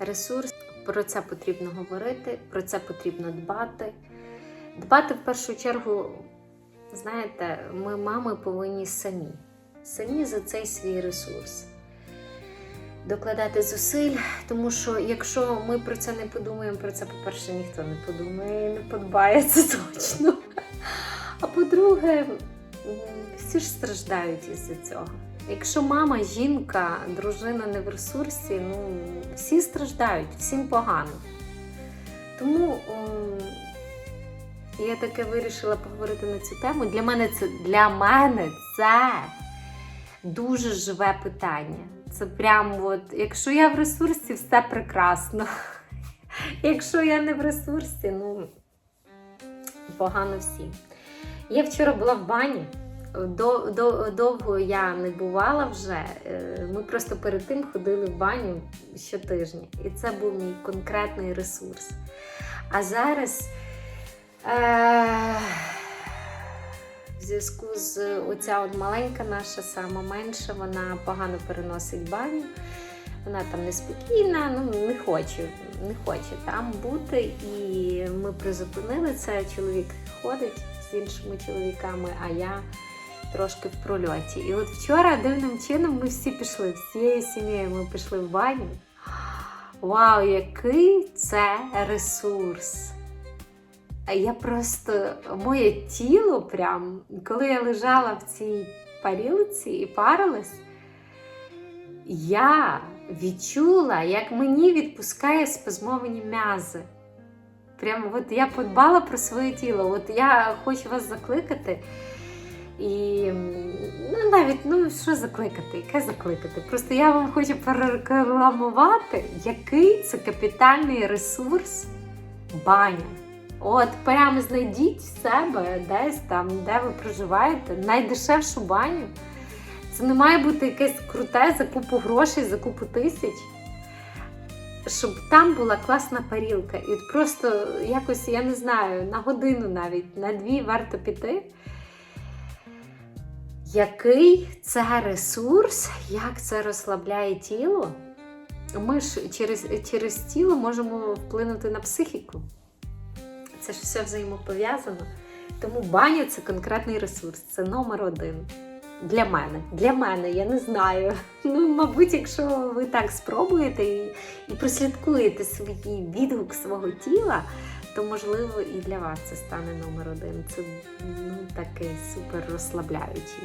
ресурс. Про це потрібно говорити, про це потрібно дбати. Дбати в першу чергу, знаєте, ми, мами, повинні самі. Самі за цей свій ресурс. Докладати зусиль, тому що якщо ми про це не подумаємо, про це, по-перше, ніхто не подумає і не подбає це точно. А по-друге, всі ж страждають із-за цього. Якщо мама, жінка, дружина не в ресурсі, ну всі страждають, всім погано. Тому м, я таке вирішила поговорити на цю тему. Для мене це для мене це дуже живе питання. Це прям от, якщо я в ресурсі, все прекрасно. Якщо я не в ресурсі, ну погано всім. Я вчора була в бані. До, до, довго я не бувала вже. Е, Ми просто перед тим ходили в баню щотижня. І це був мій конкретний ресурс. А зараз е, в зв'язку з оця от маленька наша, сама менша, вона погано переносить баню. Вона там неспокійна, ну не хоче, не хоче там бути. І ми призупинили це. Чоловік ходить з іншими чоловіками, а я трошки в прольоті. І от вчора дивним чином ми всі пішли, всією сім'єю ми пішли в баню. Вау, який це ресурс! Я просто моє тіло, прям, коли я лежала в цій парілці і парилась, я відчула, як мені відпускає спазмовані м'язи. Прямо от я подбала про своє тіло. От я хочу вас закликати. І ну, навіть ну що закликати? Яке закликати? Просто я вам хочу перерекламувати, який це капітальний ресурс баня. От прямо знайдіть в себе десь там, де ви проживаєте, найдешевшу баню. Це не має бути якесь круте за купу грошей, за купу тисяч. Щоб там була класна парілка. І просто якось, я не знаю, на годину навіть, на дві варто піти. Який це ресурс, як це розслабляє тіло? Ми ж через, через тіло можемо вплинути на психіку. Це ж все взаємопов'язано. Тому баня це конкретний ресурс, це номер один. Для мене. Для мене, я не знаю. Ну, мабуть, якщо ви так спробуєте і, і прослідкуєте свій відгук свого тіла, то можливо і для вас це стане номер один. Це ну, такий супер розслабляючий.